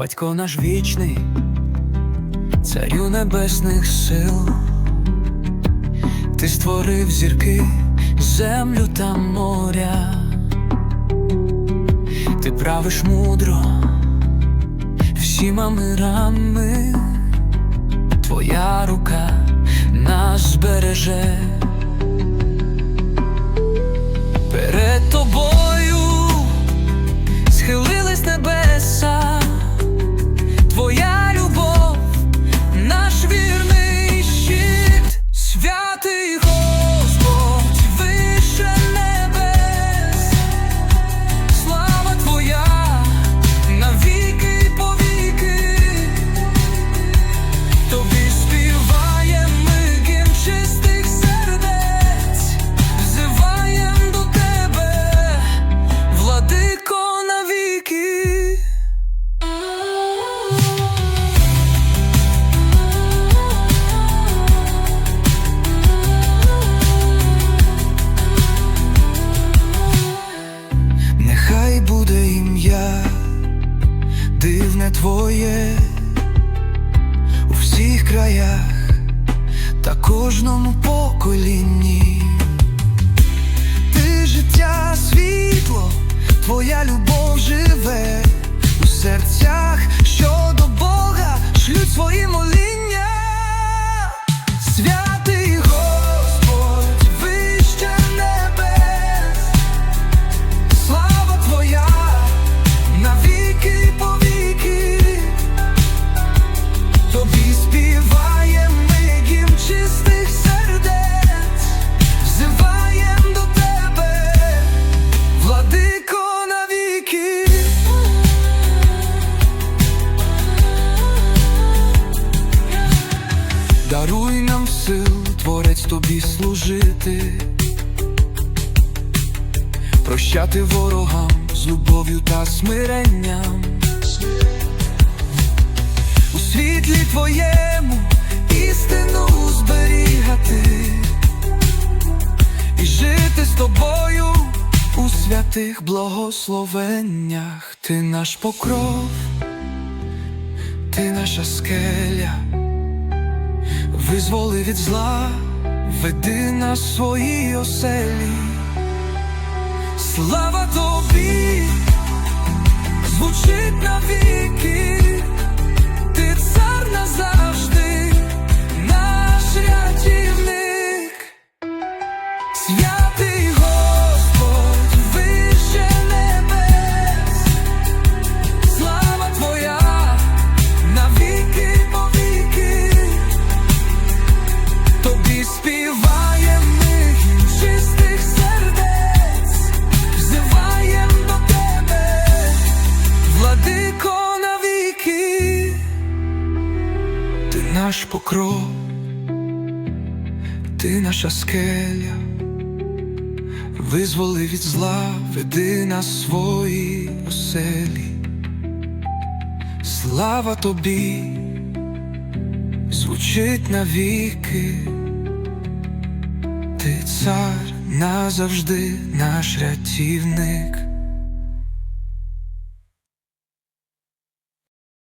батько наш вічний, царю небесних сил, ти створив зірки, землю та моря, ти правиш мудро всіма мирами, твоя рука нас збереже. Твоє у всіх краях та кожному поколінні. Ти життя, світло, твоя любов живе у серцях, що до Бога шлють свої моління. Співаєм ми сердець, взиваєм до тебе, владико навіки. Даруй нам сил, творець тобі служити, прощати ворогам любов'ю та смиренням. Світлі твоєму істину зберігати і жити з тобою у святих благословеннях. Ти наш покров, ти наша скеля визволи від зла, веди нас в свої оселі. Слава тобі, звучить навіки, наш покров, ти наша скеля, визволи від зла, веди нас свої оселі. Слава тобі звучить навіки, ти цар назавжди наш рятівник.